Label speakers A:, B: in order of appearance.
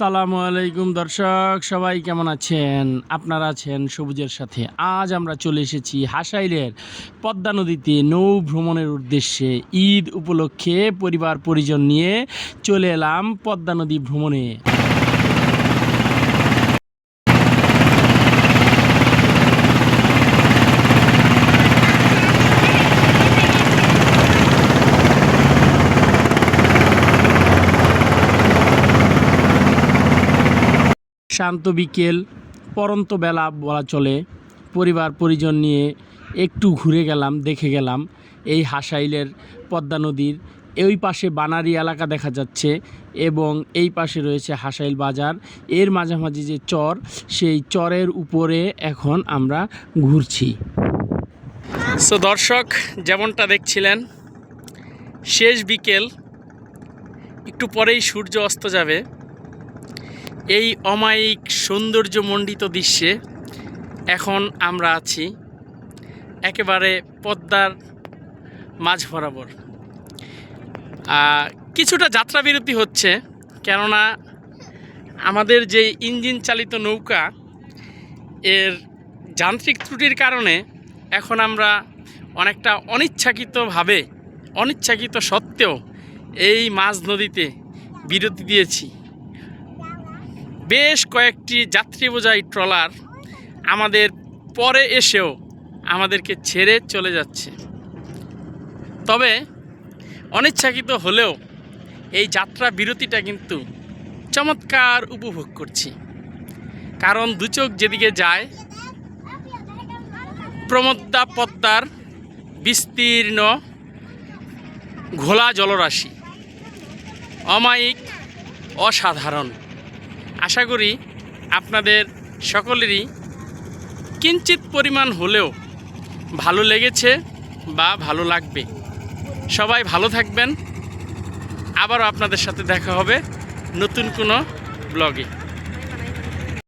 A: সালামু আলাইকুম দর্শক, সবাই কেমন আছেন? আপনারা আছেন সবুজের সাথে। আজ আমরা চলে এসেছি হাসাইলের পদ্মা নদীতে নৌ ভ্রমণের উদ্দেশ্যে ঈদ উপলক্ষে পরিবার পরিজন নিয়ে চলে এলাম পদ্মা নদী ভ্রমণে। শান্ত বিকেল, পরন্ত বেলা বলা চলে। পরিবার, পরিজন নিয়ে একটু ঘুরে গেলাম, দেখে গেলাম এই হাসাইলের পদ্মা নদীর এই পাশে বানারি এলাকা দেখা যাচ্ছে এবং এই পাশে রয়েছে হাসাইল বাজার। এর মাঝামাঝি যে চর, সেই চরের উপরে এখন আমরা ঘুরছি। সো দর্শক, যেমনটা দেখছিলেন, শেষ বিকেল, একটু পরেই সূর্য অস্ত যাবে। এই অমায়িক সৌন্দর্যমণ্ডিত দৃশ্যে এখন আমরা আছি একেবারে পদ্মার মাঝ বরাবর। কিছুটা যাত্রা বিরতি হচ্ছে, কেননা আমাদের যে ইঞ্জিন চালিত নৌকা, এর যান্ত্রিক ত্রুটির কারণে এখন আমরা অনেকটা অনিচ্ছাকৃতভাবে, অনিচ্ছাকৃত সত্ত্বেও এই মাঝ নদীতে বিরতি দিয়েছি। বেশ কয়েকটি যাত্রী বোঝাই ট্রলার আমাদের পরে এসেও আমাদেরকে ছেড়ে চলে যাচ্ছে। তবে অনিচ্ছাকৃত হলেও এই যাত্রা বিরতিটা কিন্তু চমৎকার উপভোগ করছি। কারণ দু চোখ যেদিকে যায়, প্রমদ্দা পদ্মার বিস্তীর্ণ ঘোলা জলরাশি। অমায়িক, অসাধারণ। আশা করি আপনাদের সকলেরই কিঞ্চিত পরিমাণ হলেও ভালো লেগেছে বা ভালো লাগবে। সবাই ভালো থাকবেন। আবারও আপনাদের সাথে দেখা হবে নতুন কোনো ব্লগে।